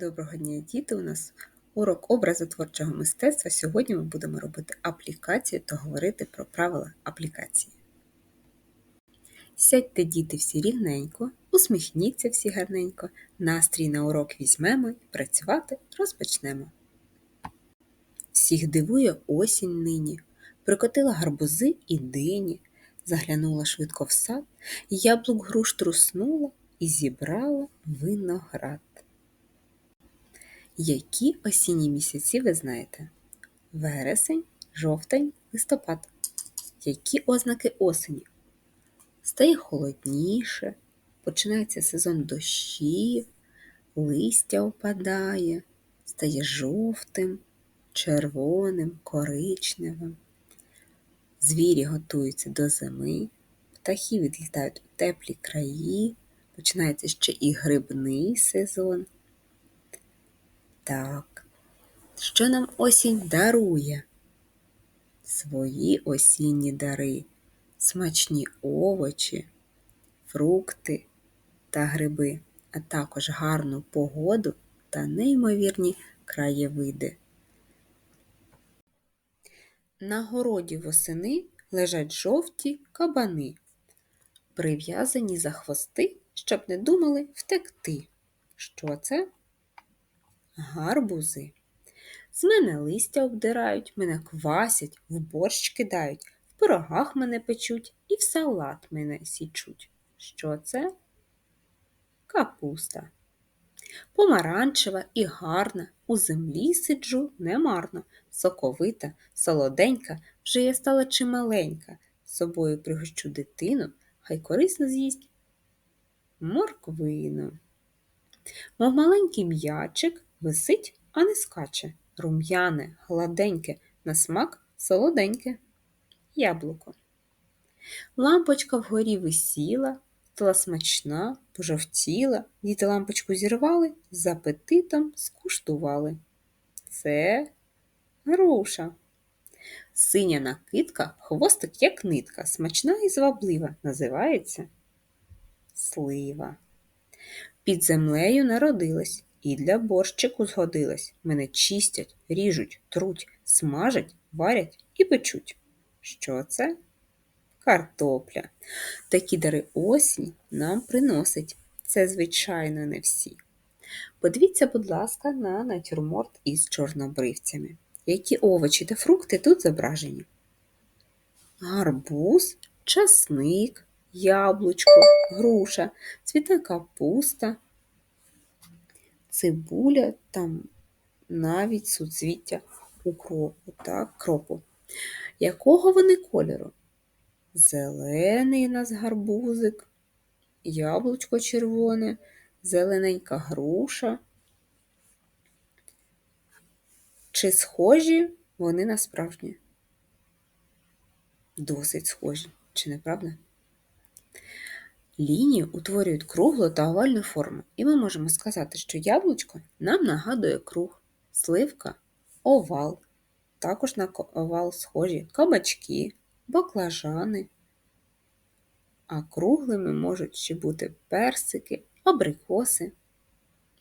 Доброго дня, діти! У нас урок образотворчого мистецтва. Сьогодні ми будемо робити аплікацію та говорити про правила аплікації. Сядьте, діти, всі рівненько, усміхніться всі гарненько, настрій на урок візьмемо і працювати розпочнемо. Всіх дивує осінь нині, прикотила гарбузи і дині, заглянула швидко в сад, яблук груш труснула і зібрала виноград. Які осінні місяці ви знаєте? Вересень, жовтень, листопад. Які ознаки осені? Стає холодніше, починається сезон дощів, листя опадає, стає жовтим, червоним, коричневим. Звірі готуються до зими, птахи відлітають у теплі краї, починається ще і грибний сезон. Так, що нам осінь дарує? Свої осінні дари, смачні овочі, фрукти та гриби, а також гарну погоду та неймовірні краєвиди. На городі восени лежать жовті кабани, прив'язані за хвости, щоб не думали втекти. Що це? Гарбузи. З мене листя обдирають, мене квасять, в борщ кидають, в пирогах мене печуть і в салат мене січуть. Що це? Капуста. Помаранчева і гарна, у землі сиджу немарно, соковита, солоденька, вже я стала чималенька. З собою пригощу дитину, хай корисно з'їсть морквину. Мов маленький м'ячик, Висить, а не скаче, рум'яне, гладеньке, на смак солоденьке. Яблуко. Лампочка вгорі висіла, стала смачна, пожовтіла, діти лампочку зірвали, з апетитом скуштували. Це груша. Синя накидка, хвостик, як нитка, смачна і зваблива, називається слива. Під землею народилась, і для борщику згодилась. Мене чистять, ріжуть, труть, смажать, варять і печуть. Що це? Картопля. Такі дари осінь нам приносить. Це, звичайно, не всі. Подивіться, будь ласка, на натюрморт із чорнобривцями. Які овочі та фрукти тут зображені? Гарбуз, часник, яблучко, груша, цвіта капуста, цибуля, там навіть суцвіття укропу, так, кропу. Якого вони кольору? Зелений у нас гарбузик, яблучко червоне, зелененька груша. Чи схожі вони на справжні? Досить схожі, чи не правда? Лінії утворюють круглу та овальну форму, і ми можемо сказати, що яблучко нам нагадує круг, сливка овал. Також на овал схожі кабачки, баклажани. А круглими можуть ще бути персики, абрикоси.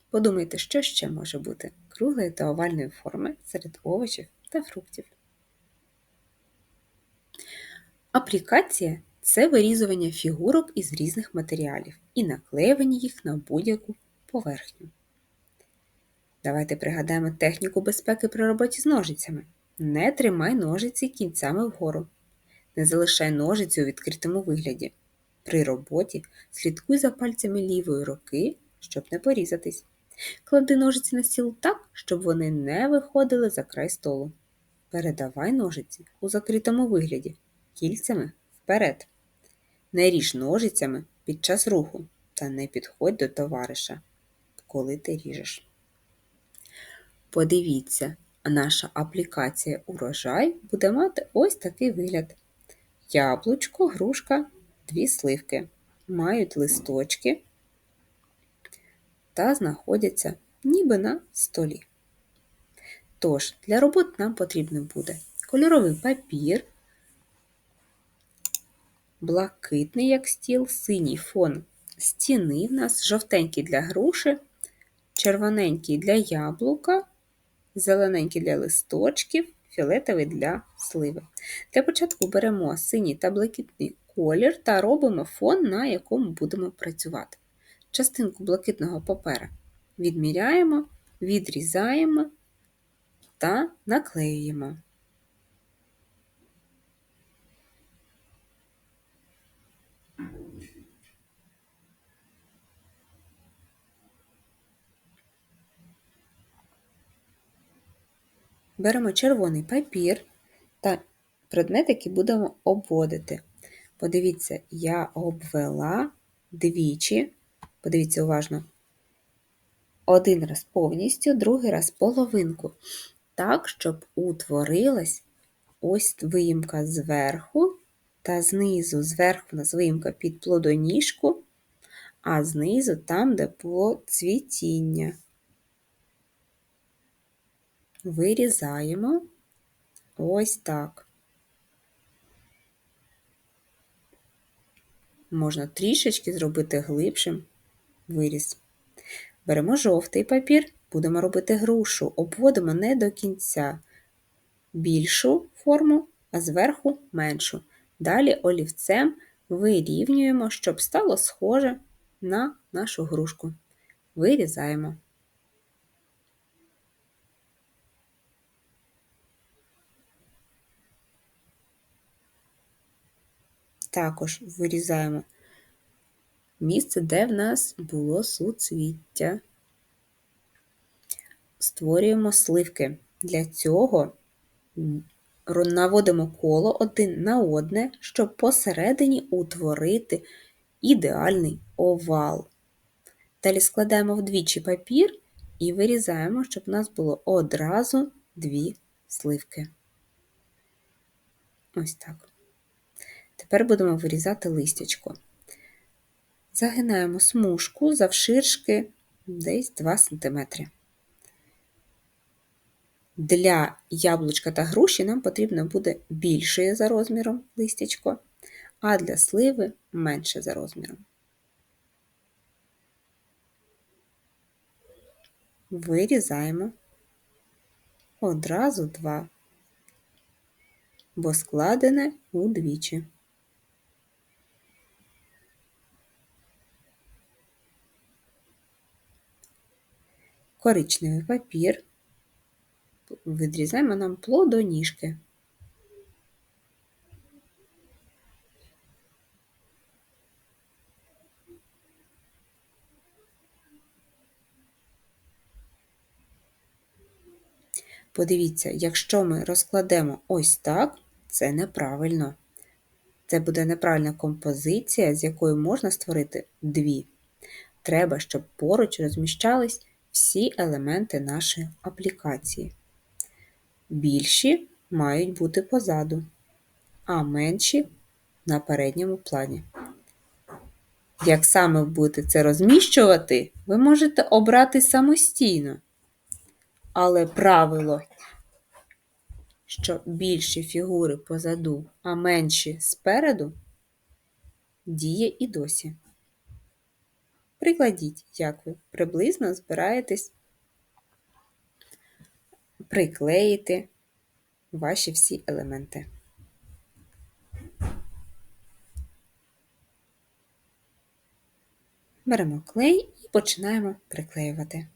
Подумайте, що ще може бути круглої та овальної форми серед овочів та фруктів. Аплікація це вирізування фігурок із різних матеріалів і наклеювання їх на будь-яку поверхню. Давайте пригадаємо техніку безпеки при роботі з ножицями. Не тримай ножиці кінцями вгору. Не залишай ножиці у відкритому вигляді. При роботі слідкуй за пальцями лівої руки, щоб не порізатись. Клади ножиці на стіл так, щоб вони не виходили за край столу. Передавай ножиці у закритому вигляді, кільцями вперед. Не ріж ножицями під час руху та не підходь до товариша, коли ти ріжеш. Подивіться, наша аплікація урожай буде мати ось такий вигляд. Яблучко, грушка, дві сливки. Мають листочки та знаходяться ніби на столі. Тож, для роботи нам потрібен буде кольоровий папір блакитний, як стіл, синій фон стіни в нас, жовтенький для груші, червоненький для яблука, зелененький для листочків, фіолетовий для сливи. Для початку беремо синій та блакитний колір та робимо фон, на якому будемо працювати. Частинку блакитного папера відміряємо, відрізаємо та наклеюємо. Беремо червоний папір та предмет, який будемо обводити. Подивіться, я обвела двічі, подивіться уважно, один раз повністю, другий раз половинку. Так, щоб утворилась ось виїмка зверху та знизу. Зверху у нас виїмка під плодоніжку, а знизу там, де було цвітіння. Вирізаємо ось так. Можна трішечки зробити глибшим виріз. Беремо жовтий папір, будемо робити грушу, обводимо не до кінця більшу форму, а зверху меншу. Далі олівцем вирівнюємо, щоб стало схоже на нашу грушку. Вирізаємо. Також вирізаємо місце, де в нас було суцвіття. Створюємо сливки. Для цього наводимо коло один на одне, щоб посередині утворити ідеальний овал. Далі складаємо вдвічі папір і вирізаємо, щоб у нас було одразу дві сливки. Ось так. Тепер будемо вирізати листячко. Загинаємо смужку завширшки десь 2 см. Для яблучка та груші нам потрібно буде більше за розміром листячко, а для сливи менше за розміром. Вирізаємо одразу два, бо складене удвічі. Коричневий папір відрізаємо нам плодоніжки. Подивіться, якщо ми розкладемо ось так, це неправильно. Це буде неправильна композиція, з якою можна створити дві. Треба, щоб поруч розміщались всі елементи нашої аплікації. Більші мають бути позаду, а менші на передньому плані. Як саме будете це розміщувати, ви можете обрати самостійно. Але правило, що більші фігури позаду, а менші спереду, діє і досі. Прикладіть, як ви приблизно збираєтесь приклеїти ваші всі елементи. Беремо клей і починаємо приклеювати.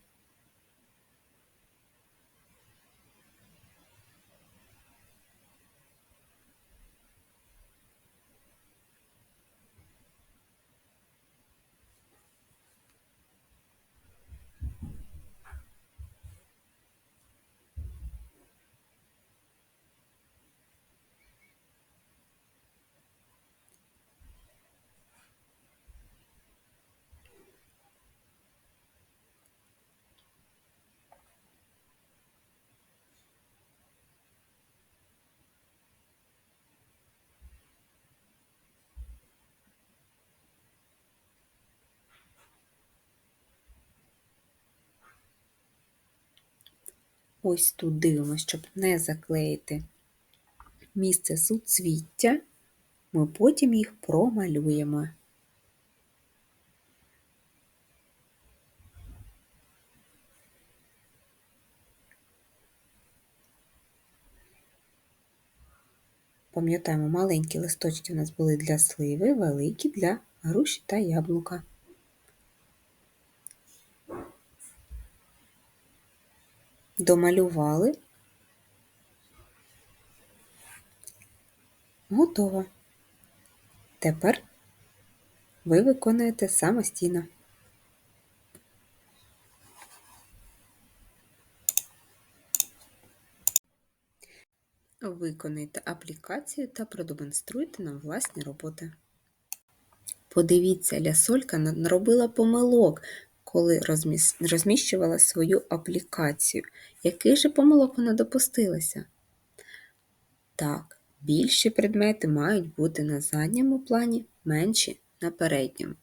Ось тут дивимося, щоб не заклеїти місце суцвіття, ми потім їх промалюємо. Пам'ятаємо, маленькі листочки у нас були для сливи, великі для груші та яблука. Домалювали. Готово. Тепер ви виконуєте самостійно. Виконайте аплікацію та продемонструйте нам власні роботи. Подивіться, лясолька наробила помилок, коли розміщувала свою аплікацію. Яких же помилок вона допустилася? Так, більші предмети мають бути на задньому плані, менші на передньому.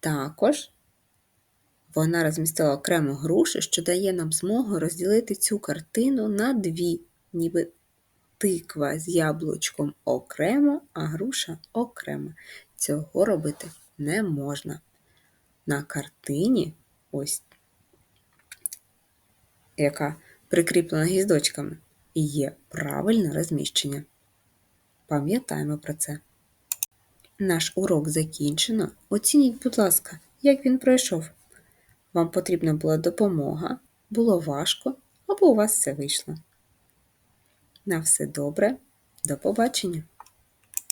Також вона розмістила окремо груші, що дає нам змогу розділити цю картину на дві, ніби тиква з яблучком окремо, а груша окремо. Цього робити не можна. На картині, ось яка прикріплена гіздочками, і є правильне розміщення. Пам'ятаємо про це. Наш урок закінчено. Оцініть, будь ласка, як він пройшов. Вам потрібна була допомога, було важко або у вас все вийшло. На все добре, до побачення!